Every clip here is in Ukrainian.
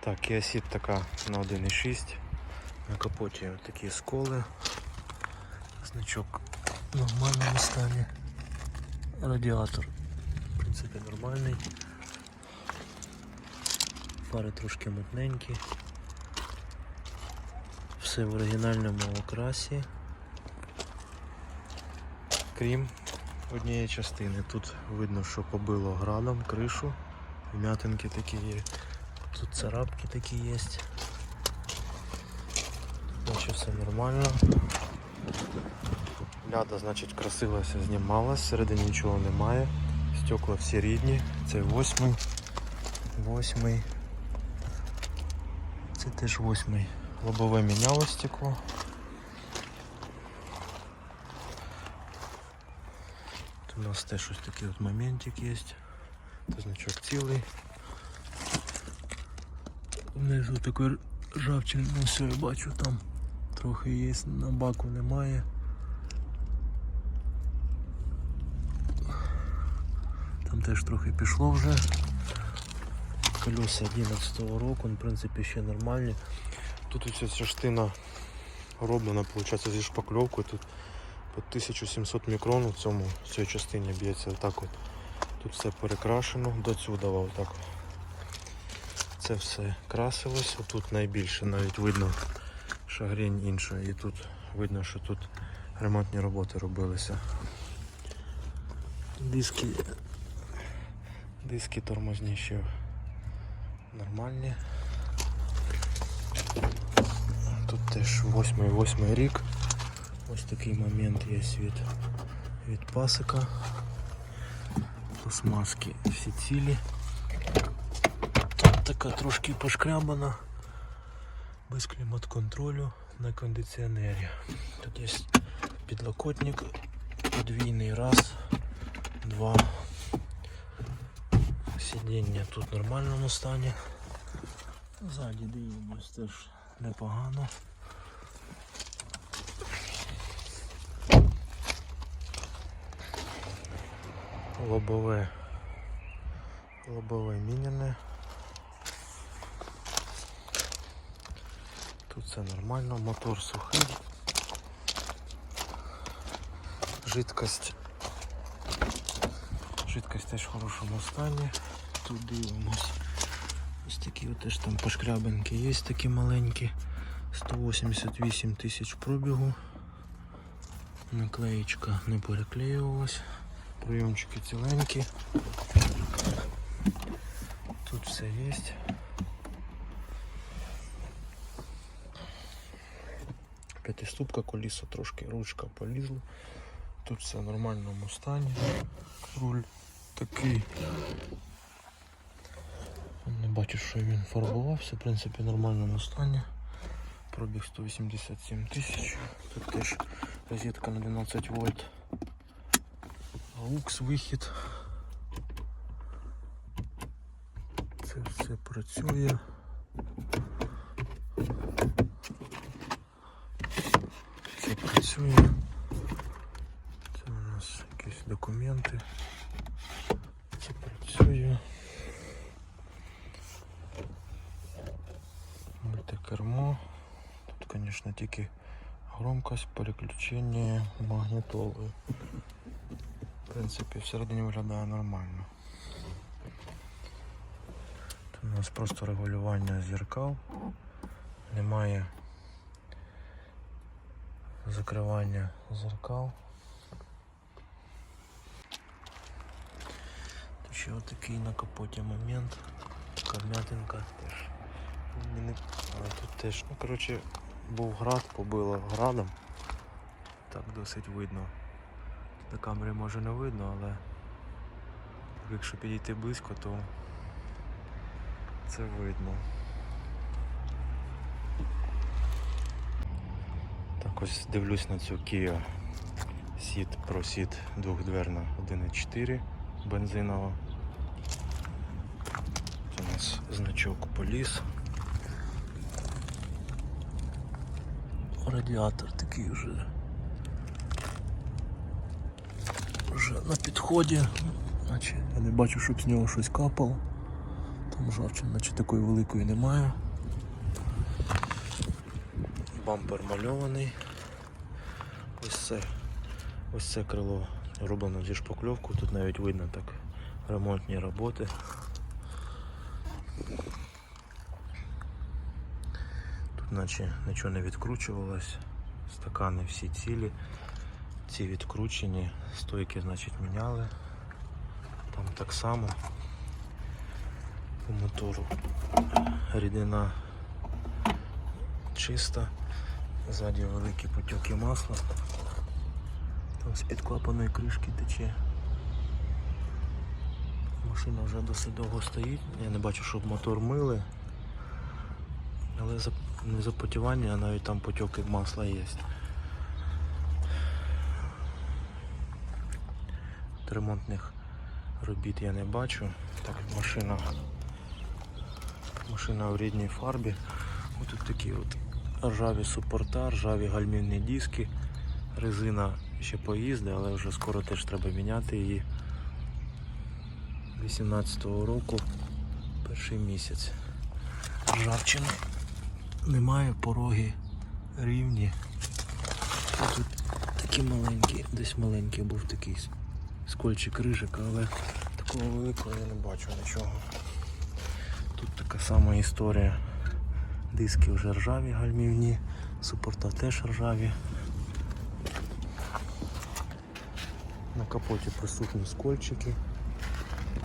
Так, Ceed така на 1.6. На капоті такі сколи. Значок в нормальному стані. Радіатор, в принципі, нормальний. Фари трошки мутненькі. Все в оригінальному окрасі. Крім однієї частини. Тут видно, що побило градом кришу. Вмятинки такі є. Тут царапки такі є. Значить все нормально. Ляда, значить, красилася, знімалась, всередині нічого немає. Стекла всі рідні. Це восьмий. Восьмий. Це теж восьмий. Лобове міняло стекло. Тут у нас теж ось такий от моментик є. Значок цілий. Внизу такий ржавчин, ну все, я бачу там трохи є, на баку немає. Там теж трохи пішло вже. Колеса 11 року, ну, в принципі ще нормальні. Тут ось ця штина роблена, виходить, зі шпакльовкою. Тут по 1700 мікрон у цьому цій частині б'ється отак от. Тут все перекрашено до сюди отак. Це все красилось. Тут найбільше навіть видно шагрень інша. І тут видно, що тут ремонтні роботи робилися. Диски, диски тормозні ще нормальні. Тут теж 8-8 рік. Ось такий момент є від, від пасика. Пластмаски всі цілі. Така трошки пошкрябана. Без клімат-контролю на кондиціонері. Тут є підлокотник подвійний раз, два. Сидіння тут в нормальному стані. Ззаді дивимось теж непогано. Лобове. Лобове міняне. Тут все нормально, мотор сухий. Жидкость. Жидкость теж в хорошому стані. Тут дивимось. Ось такі от теж там пошкрябинки є такі маленькі. 188 тисяч пробігу. Наклеєчка не переклеювалась. Прийомчики ціленькі. Тут все є. П'ятиступка, колесо трошки, ручка полізла. Тут все в нормальному стані. Руль такий. Не бачу, що він фарбувався, в принципі, в нормальному стані. Пробіг 187 тисяч. Тут теж розетка на 12 вольт. AUX вихід. Це все працює. Це працює. Це у нас якісь документи. Це працює. Мультикермо. Тут, звісно, тільки громкость, переключення магнітоли. В принципі, всередині виглядає нормально. Тут у нас просто регулювання зеркал. Немає закривання зеркал. Тут ще отакий на капоті момент. Така вмятинка теж. Тут теж, ну коротше, був град, побило градом. Так досить видно. На камері може не видно, але якщо підійти близько, то це видно. Так ось дивлюсь на цю Kia Ceed Pro Ceed двохдверна 1.4 бензинова. Це у нас значок поліс. Радіатор такий вже вже на підході. Наче я не бачу, щоб з нього щось капало. Там жовчини, наче такої великої немає. Бампер мальований. Це, ось це крило роблено зі шпакльовку. Тут навіть видно так ремонтні роботи. Тут наче нічого не відкручувалось. Стакани всі цілі. Ці відкручені, стойки, значить, міняли. Там так само по мотору рідина чиста, ззаді великі потоки масла. Там з-під клапаної кришки тече. Машина вже досить довго стоїть. Я не бачу, щоб мотор мили. Але не запотівання, а навіть там потоки масла є. Ремонтних робіт я не бачу. Так, машина. Машина в рідній фарбі. Ось тут такі от ржаві супорта, ржаві гальмівні диски. Резина ще поїзде, але вже скоро теж треба міняти її. 18-го року, перший місяць. Ржавчини немає, пороги рівні. А Тут такі маленькі, десь маленький був такий скольчик рижик, але такого великого я не бачу нічого. Тут така сама історія. Диски вже ржаві гальмівні, супорта теж ржаві. На капоті присутні скольчики.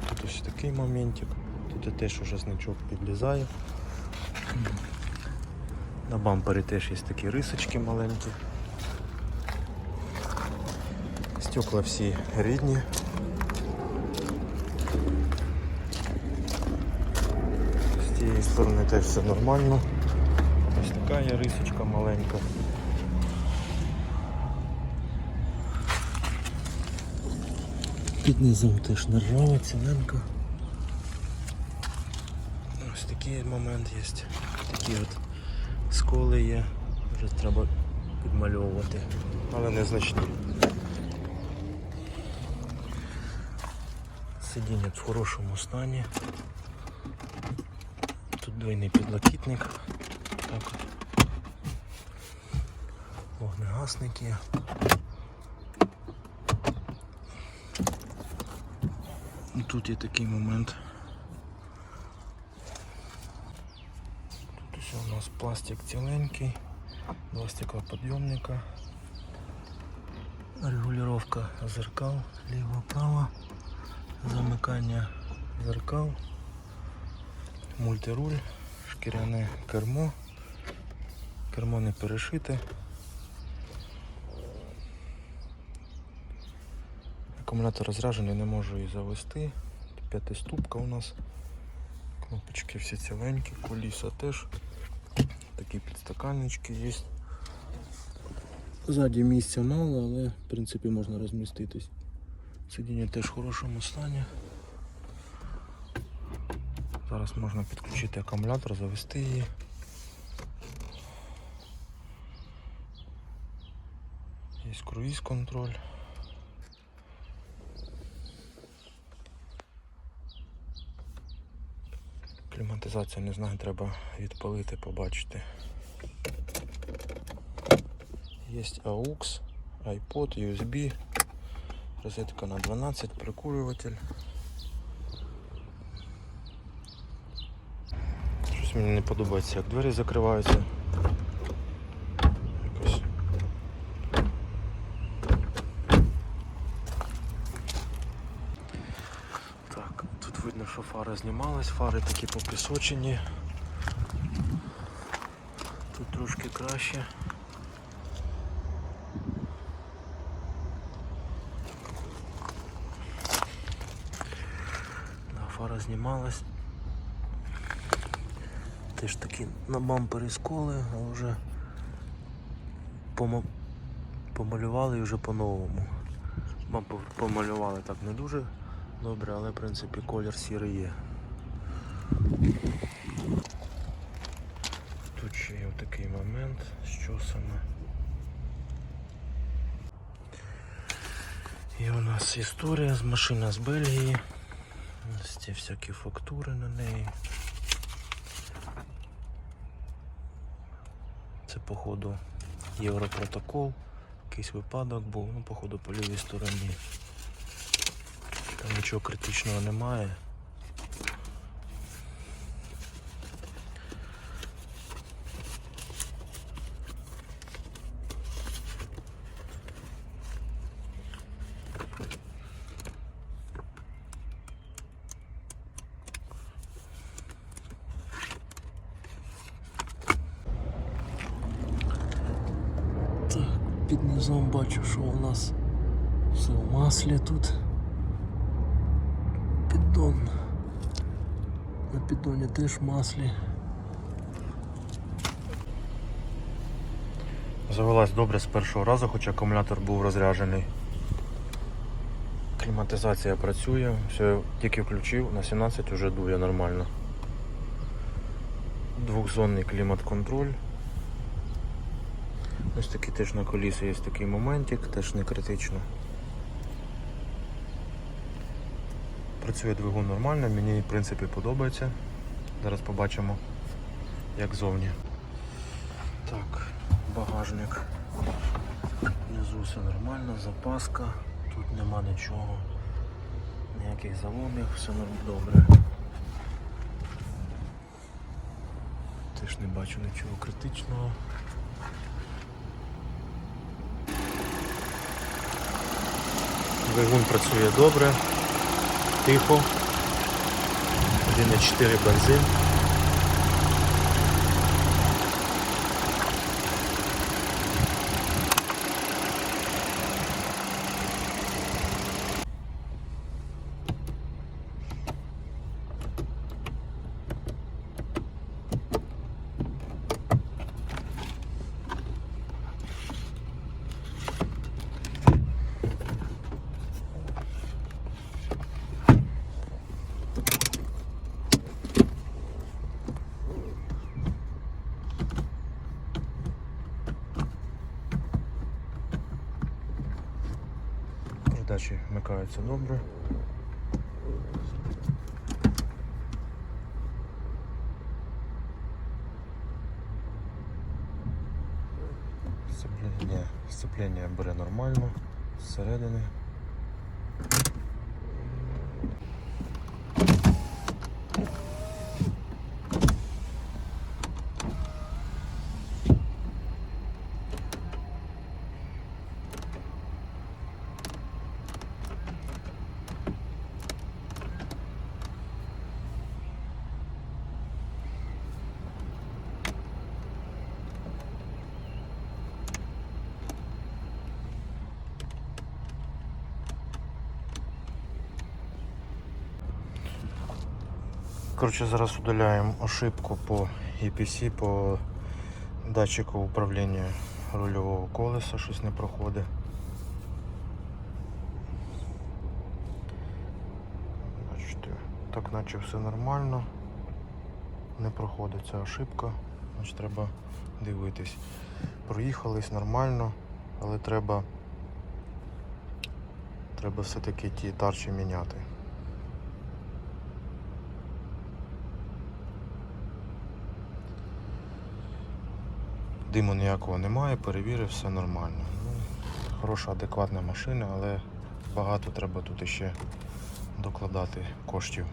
Тут ось такий моментик. Тут теж уже значок підлізає. На бампері теж є такі рисочки маленькі. Стекла всі рідні. З цієї сторони теж все нормально. Ось така є рисочка маленька. Під низом теж не ржава, ціненька. Ось такий момент є. Такі от сколи є. Вже треба підмальовувати, але незначні. Сидіння в хорошому стані. Тут двойний підлокітник. От. Вогнегасник є. І Тут є такий момент. Тут ось у нас пластик ціленький, два стеклоподйомника, регулювання зеркал, ліво-право, замикання зеркал, мультируль, шкіряне кермо, кермо не перешите. Акумулятор розряджений, не можу її завести. П'ятиступка у нас. Кнопочки всі ціленькі, куліса теж. Такі підстаканнички є. Ззаді місця мало, але в принципі можна розміститись. Сидіння теж в хорошому стані. Зараз можна підключити акумулятор, завести її. Є круїз контроль. Кліматизація, не знаю, треба відпалити, побачити. Є AUX, iPod, USB, розетка на 12, прикурюватель. Щось мені не подобається, як двері закриваються. Якось. Так, тут видно, що фара знімалась, фари такі попісочені. Тут трошки краще. Да, фара знімалась. Теж такі на бампері сколи, а вже пома- помалювали і вже по-новому. Бампер помалювали так не дуже добре, але в принципі колір сірий є. Тут ще є такий момент, що саме. І у нас історія з машина з Бельгії. Ось ці всякі фактури на неї. Це походу Європротокол. Якийсь випадок був, ну, походу, по лівій стороні. Там нічого критичного немає. Під низом бачу, що у нас все в маслі тут. Піддон. На піддоні теж маслі. Завелась добре з першого разу, хоч акумулятор був розряджений. Кліматизація працює, все, тільки включив, на 17 вже дує нормально. Двохзонний клімат-контроль. Ось такий теж на колісі є такий моментик, теж не критично. Працює двигун нормально, мені в принципі подобається. Зараз побачимо, як зовні. Так, багажник. Внизу все нормально, запаска, тут нема нічого, ніяких заломів, все добре. Теж не бачу нічого критичного. Двигун працює добре, тихо. 1,4 бензин. Передачі вмикаються добре. Коротше, зараз удаляємо ошибку по EPC, по датчику управління рульового колеса, щось не проходить. Бачите, так наче все нормально. Не проходить ця ошибка, значить треба дивитись. Проїхались нормально, але треба, треба все-таки ті тарчі міняти. Диму ніякого немає, перевірив, все нормально. Ну, хороша, адекватна машина, але багато треба тут ще докладати коштів.